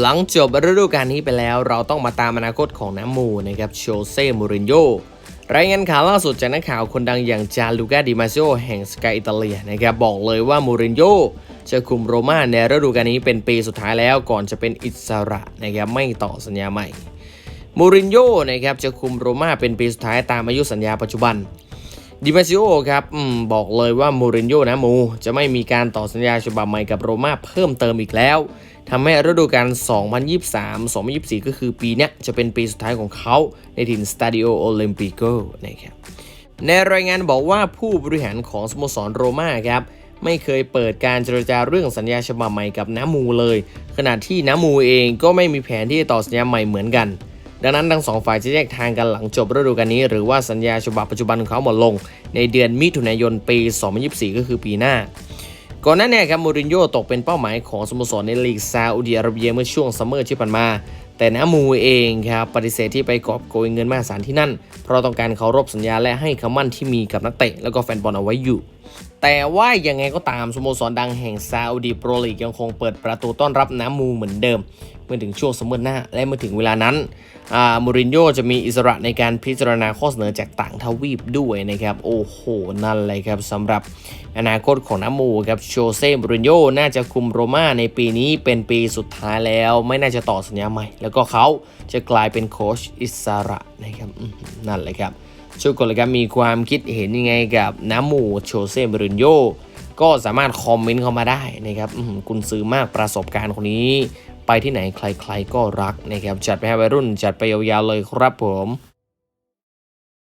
หลังจบฤดูกาลนี้ไปแล้ว เราต้องมาตามอนาคตของน้ำมูนะครับโชเซ่มูรินโญ่รายงานข่าวล่าสุดจากนักข่าวคนดังอย่างจาลูกาดิมาซโอแห่งสกายอิตาเลียนะครับบอกเลยว่ามูรินโญ่จะคุมโรม่าในฤดูกาลนี้เป็นปีสุดท้ายแล้วก่อนจะเป็นอิสระนะครับไม่ต่อสัญญาใหม่มูรินโญ่นะครับจะคุมโรม่าเป็นปีสุดท้ายตามอายุสัญญาปัจจุบันดิมาซิโอครับอบอกเลยว่ามูรินโญ่นะมู จะไม่มีการต่อสัญญาฉบับใหม่กับโรม่าเพิ่มเติมอีกแล้ว ทำให้ฤดูกาล 2023-2024 ก็คือปีนี้จะเป็นปีสุดท้ายของเขาในถิ่นสตาดิโอโอลิมปิโกนะครับในรายงานบอกว่าผู้บริหารของสโมสรโรม่าครับไม่เคยเปิดการเจรจาเรื่องสัญญาฉบับใหม่กับน้ำมูเลย ขณะที่น้ำมูเองก็ไม่มีแผนที่จะต่อสัญญาใหม่เหมือนกัน ดังนั้นทั้งสองฝ่ายจะแยกทางกันหลังจบฤดูกาลนี้ หรือว่าสัญญาฉบับปัจจุบันของเขาหมดลง ในเดือนมิถุนายนปี 2024 ก็คือปีหน้า ก่อนหน้านี้ครับมูรินโญ่ตกเป็นเป้าหมายของสโมสรในลีกซาอุดิอาระเบียเมื่อช่วงซัมเมอร์ที่ผ่านมา แต่นะมูเองครับปฏิเสธที่ไปกอบโกยเงินมหาศาลที่นั่น เพราะต้องการเคารพสัญญาและให้คำมั่นที่มีกับนักเตะแล้วก็แฟนบอลเอาไว้อยู่ แต่ว่ายังไงก็ตามสโมสรดังแห่งซาอุดีโปรลีกยังคงเปิดประตูต้อนรับน้ำมูเหมือนเดิม เมื่อถึงช่วงซัมมอร์หน้าและเมื่อถึงเวลานั้นมูรินโญ่จะมีอิสระในการพิจารณาข้อเสนอจากต่างทวีปด้วยนะครับ โอ้โห นั่นเลยครับสำหรับอนาคตของน้ำมูครับโชเซ่มูรินโญ่น่าจะคุมโรม่าในปีนี้เป็นปีสุดท้ายแล้ว ไม่น่าจะต่อสัญญาใหม่ แล้วก็เขาจะกลายเป็นโค้ชอิสระนะครับนั่นเลยครับ ช่วยกดเลยครับมีความคิดเห็นยังไงกับน้ำหมูโชเซ่บรินโยก็สามารถคอมเมนต์เข้ามาได้นะครับคุณซื้อมากประสบการณ์คนนี้ ไปที่ไหนใครๆก็รักนะครับ จัดไปให้วัยรุ่นจัดไปยาวๆเลยครับผม